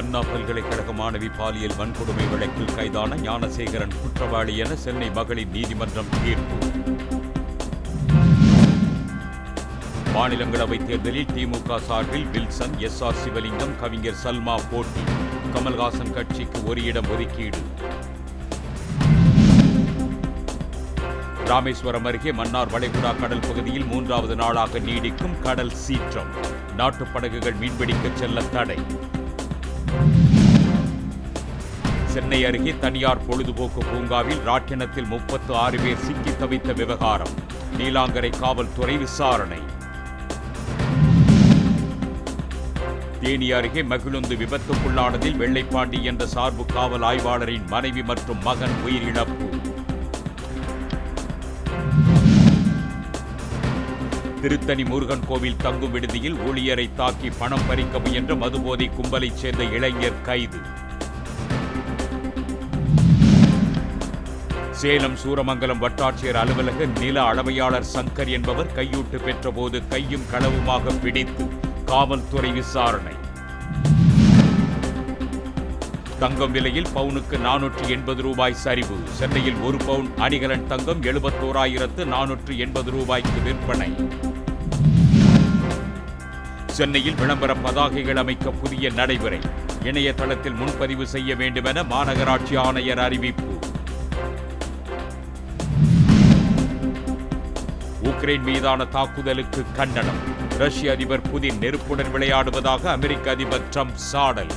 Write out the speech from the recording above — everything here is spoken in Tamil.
அண்ணா பல்கலைக்கழக மாணவி பாலியல் வன்கொடுமை வழக்கில் கைதான ஞானசேகரன் குற்றவாளி என சென்னை மகளிர் நீதிமன்றம் தீர்ப்பு. மாநிலங்களவை தேர்தலில் திமுக சார்பில் வில்சன் எஸ். ஆர். சிவலிங்கம் கவிஞர் சல்மா போட்டி. கமல்ஹாசன் கட்சிக்கு ஒரு இடம் ஒதுக்கீடு. ராமேஸ்வரம் அருகே மன்னார் வளைகுடா கடல் பகுதியில் மூன்றாவது நாளாக நீடிக்கும் கடல் சீற்றம். நாட்டுப் படகுகள் மீன்பிடிக்க செல்ல தடை. சென்னை அருகே தனியார் பொழுதுபோக்கு பூங்காவில் ராட்டினத்தில் முப்பத்து ஆறு பேர் சிக்கி தவித்த விவகாரம். நீலாங்கரை காவல்துறை விசாரணை. தேனி அருகே மகிழுந்து விபத்துக்குள்ளானதில் வெள்ளைப்பாண்டி என்ற சார்பு காவல் ஆய்வாளரின் மனைவி மற்றும் மகன் உயிரிழப்பு. திருத்தணி முருகன் கோவில் தங்கும் விடுதியில் ஊழியரை தாக்கி பணம் பறிக்க முயன்ற மதுபோதை கும்பலைச் சேர்ந்த இளைஞர் கைது. சேலம் சூரமங்கலம் வட்டாட்சியர் அலுவலக நில அளவையாளர் சங்கர் என்பவர் கையூட்டு பெற்றபோது கையும் களவுமாக பிடித்து காவல்துறை விசாரணை. தங்கம் விலையில் பவுனுக்கு நானூற்று எண்பது ரூபாய் சரிவு. சென்னையில் ஒரு பவுன் அணிகலன் தங்கம் எழுபத்தோராயிரத்து நானூற்று எண்பது ரூபாய்க்கு விற்பனை. சென்னையில் விளம்பர பதாகைகள் அமைக்க புதிய நடைமுறை. இணையதளத்தில் முன்பதிவு செய்ய வேண்டுமென மாநகராட்சி ஆணையர் அறிவிப்பு. உக்ரைன் மீதான தாக்குதலுக்கு கண்டனம். ரஷ்ய அதிபர் புதின் நெருப்புடன் விளையாடுவதாக அமெரிக்க அதிபர் ட்ரம்ப் சாடல்.